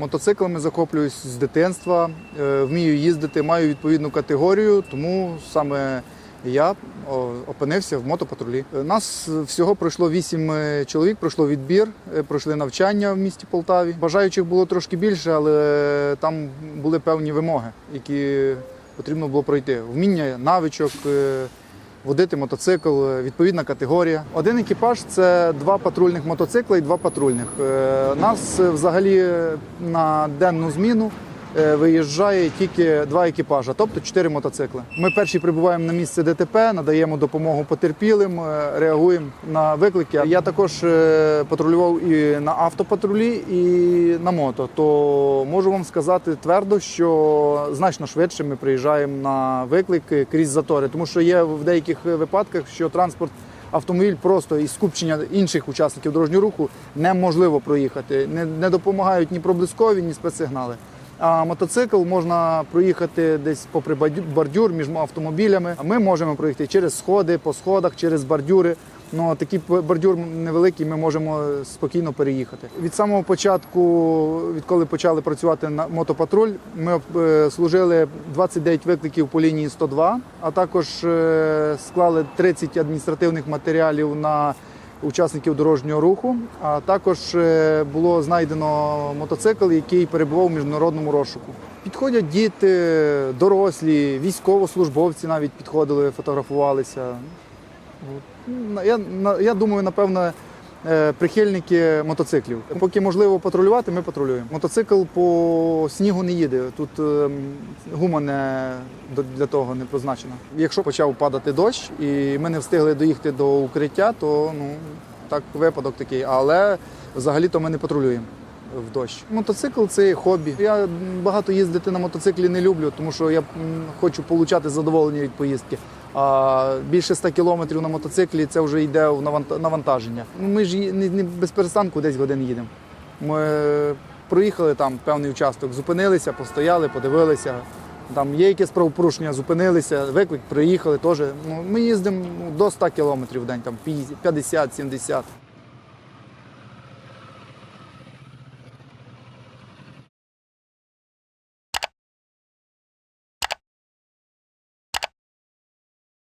Мотоциклами захоплююсь з дитинства, е, вмію їздити, маю відповідну категорію, тому саме я опинився в мотопатрулі. Е, Нас всього пройшло вісім е, чоловік, пройшло відбір, пройшли навчання в місті Полтаві. Бажаючих було трошки більше, але там були певні вимоги, які потрібно було пройти. Вміння навичок. Водити мотоцикл, е, відповідна категорія. Один екіпаж це два патрульних мотоцикла і два патрульних. Е, Нас е, взагалі на денну зміну виїжджає тільки два екіпажа, тобто чотири мотоцикли. Ми перші прибуваємо на місце ДТП, надаємо допомогу потерпілим, е, реагуємо на виклики. Я також е, патрулював і на автопатрулі, і на мото. То можу вам сказати твердо, що значно швидше ми приїжджаємо на виклики крізь затори, тому що є в деяких випадках, що транспорт. Автомобіль просто із скупчення інших учасників дорожнього руху неможливо проїхати. Не, не допомагають ні проблискові, ні спецсигнали. А мотоцикл можна проїхати десь попри бордюр між автомобілями. Ми можемо проїхати через сходи, по сходах, через бордюри. Ну такий бордюр невеликий, ми можемо спокійно переїхати. Від самого початку, відколи почали працювати на мотопатруль, ми е, служили 29 викликів по лінії 102, а також е, склали 30 адміністративних матеріалів на учасників дорожнього руху. А також е, було знайдено мотоцикл, який перебував у міжнародному розшуку. Підходять діти, дорослі, військовослужбовці навіть підходили, фотографувалися. Ну, Я, я думаю, напевно, прихильники мотоциклів. Поки можливо патрулювати, ми патрулюємо. Мотоцикл по снігу не їде. Тут ем, гума не для того не позначена. Якщо почав падати дощ і ми не встигли доїхати до укриття, то ну так випадок такий. Але взагалі-то ми не патрулюємо. В дощ. Мотоцикл це хобі. Я багато їздити на мотоциклі не люблю, тому що я хочу отримати задоволення від поїздки. А більше 100 кілометрів на мотоциклі це вже йде в навантаження. Ну, Ми ж не, без перестанку десь годин їдемо. Ми проїхали там певний участок, зупинилися, постояли, подивилися. Там є якесь правопорушення, зупинилися, виклик, приїхали теж. Ну, ми їздимо до 100 кілометрів в день, там 50-70.